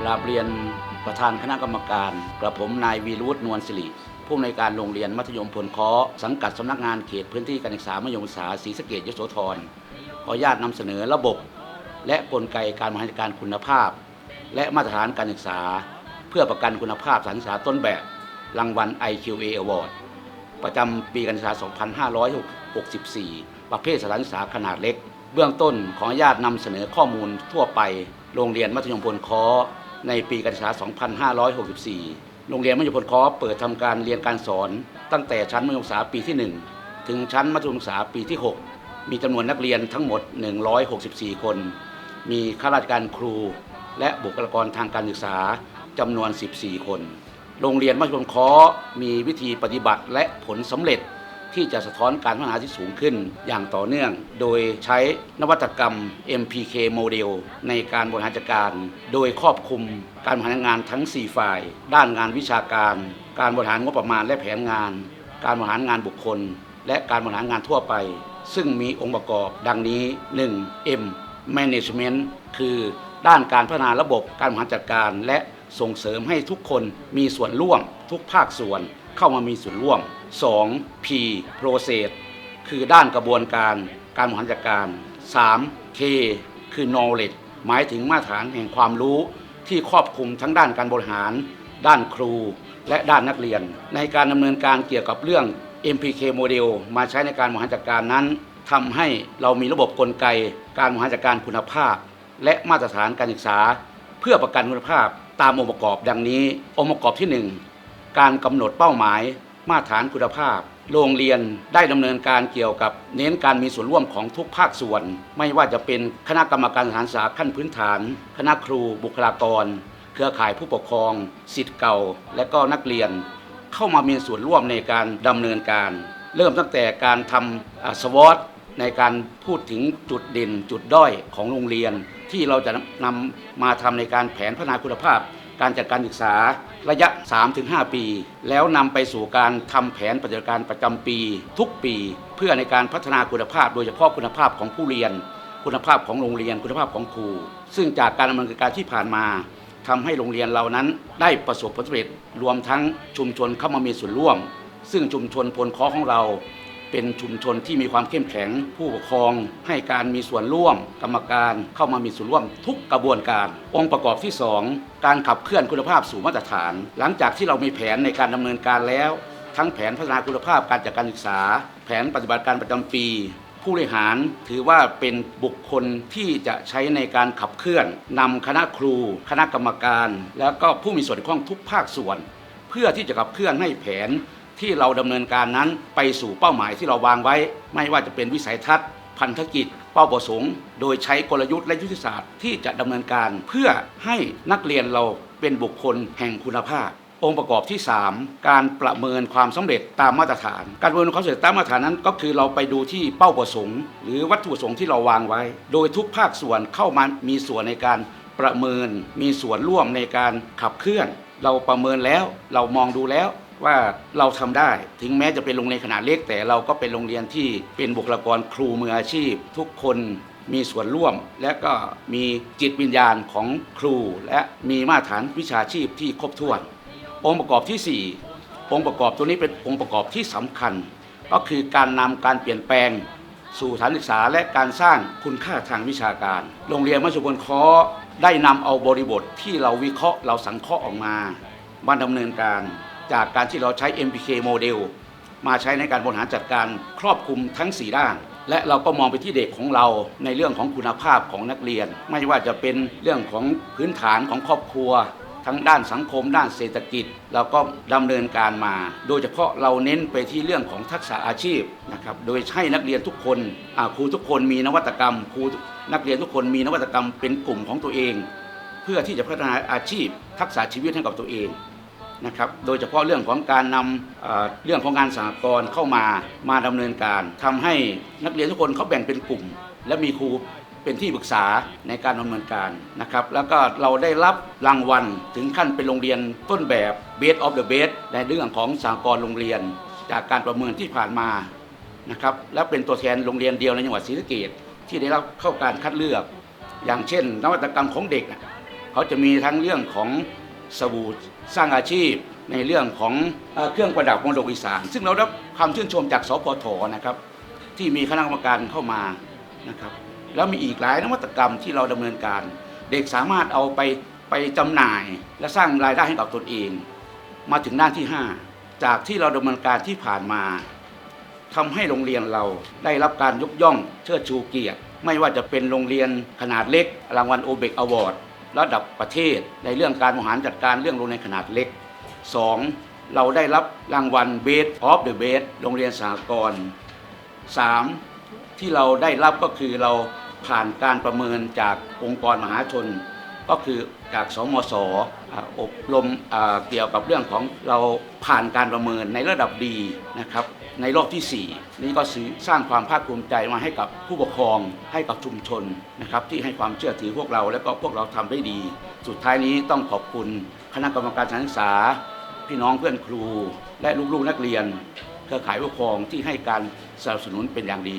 กราบเรียนประธานคณะกรรมการกระผมนายวีรวุฒินวลสิริผู้อำนวยการโรงเรียนมัธยมพลคาะสังกัดสำนักงานเขตพื้นที่การศึกษามัธยมศึกษาศรีสะเกษยโสธรขออนุญาตนำเสนอระบบ และกลไกการบริหารจัดการคุณภาพ และมาตรฐานการศึกษา เพื่อประกันคุณภาพสถานศึกษาต้นแบบ รางวัล IQA Award ประจำปีการศึกษา 2564 ประเภทสถานศึกษาขนาดเล็ก เบื้องต้นขออนุญาตนำเสนอข้อมูลทั่วไป โรงเรียนมัธยมพลคาะ ในปีการศึกษา 2564 โรงเรียนมัธยมพลคาะเปิดทำการเรียนการสอน ตั้งแต่ชั้นมัธยมศึกษาปีที่ 1 ถึงชั้นมัธยมศึกษาปีที่ 6 มีจำนวนนักเรียนทั้งหมด 164 คน มีข้าราชการครู และบุคลากรทางการศึกษาจำนวน 14 คน โรงเรียนมัธยมคาะมีวิธีปฏิบัติและผลสำเร็จ ที่จะสะท้อนการพัฒนาที่สูงขึ้น อย่างต่อเนื่อง โดยใช้นวัตกรรม MPK โมเดลในการบริหารจัดการ โดยครอบคลุมการบริหารงานทั้ง 4 ฝ่าย ด้านงานวิชาการ การบริหารงบประมาณและแผนงาน การบริหารงานบุคคล และการบริหารงานทั่วไป ซึ่งมีองค์ประกอบดังนี้ 1. M Management คือด้านการพัฒนาระบบการบริหารจัดการ และส่งเสริมให้ทุกคนมีส่วนร่วม ทุกภาคส่วนเข้ามามีส่วนร่วม 2. P Process คือด้านกระบวนการการบริหารจัดการ 3. K คือ knowledge หมายถึงมาตรฐานแห่งความรู้ที่ครอบคลุมทั้งด้านการบริหาร ด้านครู และด้านนักเรียน ในการดำเนินการเกี่ยวกับเรื่อง MPK โมเดลมาใช้ในการบริหารจัดการนั้นทำให้เรามีระบบกลไกการบริหารจัดการคุณภาพ และมาตรฐานการศึกษา เพื่อประกันคุณภาพตามองค์ประกอบดังนี้ องค์ประกอบที่ 1 การกำหนดเป้าหมาย มาตรฐานคุณภาพ โรงเรียนได้ดำเนินการเกี่ยวกับ เน้นการมีส่วนร่วมของทุกภาคส่วน ไม่ว่าจะเป็นคณะกรรมการสถานศึกษาขั้นพื้นฐาน คณะครูบุคลากร เครือข่ายผู้ปกครองสิทธิ์เก่า และก็นักเรียน เข้ามามีส่วนร่วมในการดำเนินการ เริ่มตั้งแต่การทำสวอตในการพูดถึงจุดเด่นจุดด้อยของโรงเรียน ที่เราจะนำมาทำในการแผนพัฒนาคุณภาพ การจัดการศึกษาระยะ 3-5 ปี แล้วนำไปสู่การทำแผนปฏิบัติการประจำปี ทุกปี เพื่อในการพัฒนาคุณภาพ โดยเฉพาะคุณภาพของผู้เรียน คุณภาพของโรงเรียน คุณภาพของครู ซึ่งจากการดำเนินการที่ผ่านมาทำให้โรงเรียนเรานั้นได้ประสบผลสำเร็จรวมทั้งชุมชนเข้ามามีส่วนร่วม ซึ่งชุมชนพลคอของเรา เป็นชุมชนที่มีความเข้มแข็ง ผู้ปกครอง ให้การมีส่วนร่วม กรรมการเข้ามามีส่วนร่วมทุกกระบวนการ องค์ประกอบที่ 2 การขับเคลื่อนคุณภาพสู่มาตรฐาน หลังจากที่เรามีแผนในการดำเนินการแล้ว ทั้งแผนพัฒนาคุณภาพการจัดการศึกษา แผนปฏิบัติการประจำปี ผู้บริหารถือว่าเป็นบุคคลที่จะใช้ในการขับเคลื่อนนำคณะครู คณะกรรมการ แล้วก็ผู้มีส่วนเกี่ยวข้องทุกภาคส่วน เพื่อที่จะขับเคลื่อนให้แผน ที่เราดำเนินการนั้นไปสู่เป้าหมายที่เราวางไว้ ไม่ว่าจะเป็นวิสัยทัศน์ พันธกิจ เป้าประสงค์ โดยใช้กลยุทธ์และยุทธศาสตร์ที่จะดำเนินการเพื่อให้นักเรียนเราเป็นบุคคลแห่งคุณภาพ องค์ประกอบที่ 3 การประเมินความสำเร็จตามมาตรฐาน การประเมินความสำเร็จตามมาตรฐานนั้นก็คือเราไปดูที่เป้าประสงค์ หรือวัตถุประสงค์ที่เราวางไว้ โดยทุกภาคส่วนเข้ามามีส่วนในการประเมิน มีส่วนร่วมในการขับเคลื่อน เราประเมินแล้วเรามองดูแล้ว ว่าเราทำได้ ถึงแม้จะเป็นโรงเรียนขนาดเล็ก แต่เราก็เป็นโรงเรียนที่เป็นบุคลากรครูมืออาชีพ ทุกคนมีส่วนร่วม และก็มีจิตวิญญาณของครู และมีมาตรฐานวิชาชีพที่ครบถ้วน องค์ประกอบที่ 4 องค์ประกอบตัวนี้เป็นองค์ประกอบที่สำคัญ ก็คือการนำการเปลี่ยนแปลง สู่สถานศึกษาและการสร้างคุณค่าทางวิชาการ โรงเรียนมัธยมคาะได้นำเอาบริบทที่เราวิเคราะห์เราสังเคราะห์ออกมามาดำเนินการ จากการที่เราใช้ MPK โมเดลมาใช้ในการบริหารจัดการครอบคลุมทั้ง 4 ด้าน และเราก็มองไปที่เด็กของเราในเรื่องของคุณภาพของนักเรียน ไม่ว่าจะเป็นเรื่องของพื้นฐานของครอบครัว ทั้งด้านสังคม ด้านเศรษฐกิจ เราก็ดำเนินการมา โดยเฉพาะเราเน้นไปที่เรื่องของทักษะอาชีพนะครับโดยให้นักเรียนทุกคนครูทุกคนมีนวัตกรรมครูนักเรียนทุกคนมีนวัตกรรมเป็นกลุ่มของตัวเอง เพื่อที่จะพัฒนาอาชีพ ทักษะชีวิตให้กับตัวเอง นะครับโดยเฉพาะเรื่องของการนำเอ่อเรื่องของงานสหกรณ์เข้ามามาดำเนินการทำให้นักเรียนทุกคนเขาแบ่งเป็นกลุ่ม และมีครูเป็นที่ปรึกษาในการดำเนินการนะครับแล้วก็เราได้รับรางวัลถึงขั้นเป็นโรงเรียนต้นแบบ Best of the Best ในเรื่องของสากลโรงเรียน จากการประเมินที่ผ่านมานะครับและเป็นตัวแทนโรงเรียนเดียวในจังหวัดศรีสะเกษที่ได้รับเข้าการคัดเลือก อย่างเช่น นวัตกรรมของเด็ก เขาจะมีทั้งเรื่องของ สบู่สร้างอาชีพในเรื่องของเครื่องประดับมรดกอีสานซึ่งเราได้รับความชื่นชมจากสพทนะครับ ที่มีคณะกรรมการเข้ามานะครับ แล้วมีอีกหลายนวัตกรรมที่เราดำเนินการ เด็กสามารถเอาไปไปจำหน่ายและสร้างรายได้ให้กับตนเอง มาถึงด้านที่ 5 จากที่เราดำเนินการที่ผ่านมาทำให้โรงเรียนเราได้รับการยกย่องเชิดชูเกียรติ ไม่ว่าจะเป็นโรงเรียนขนาดเล็กรางวัลโอเบกอวอร์ด ระดับประเทศ ในเรื่องการบริหารจัดการเรื่องโรงเรียนขนาดเล็ก 2. เราได้รับรางวัลเบสออฟเดอะเบสโรงเรียนสหกรณ์ 3. ที่เราได้รับก็คือเราผ่านการประเมินจากองค์กรมหาชน ก็คือจากสมสออบรมเกี่ยวกับเรื่องของเราผ่านการประเมินในระดับดีนะครับในรอบที่ 4 นี่ก็สร้างความภาคภูมิใจมาให้กับผู้ปกครองให้กับชุมชนนะครับที่ให้ความเชื่อถือพวกเราและก็พวกเราทำได้ดี สุดท้ายนี้ต้องขอบคุณคณะกรรมการการศึกษา พี่น้องเพื่อนครู และลูกๆนักเรียน เครือข่ายผู้ปกครองที่ให้การสนับสนุนเป็นอย่างดี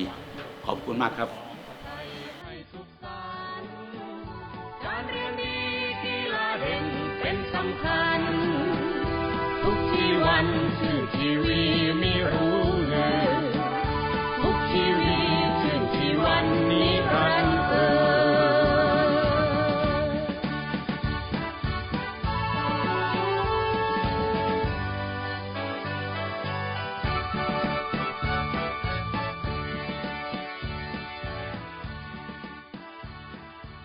ขอบคุณมากครับ สำคัญทุ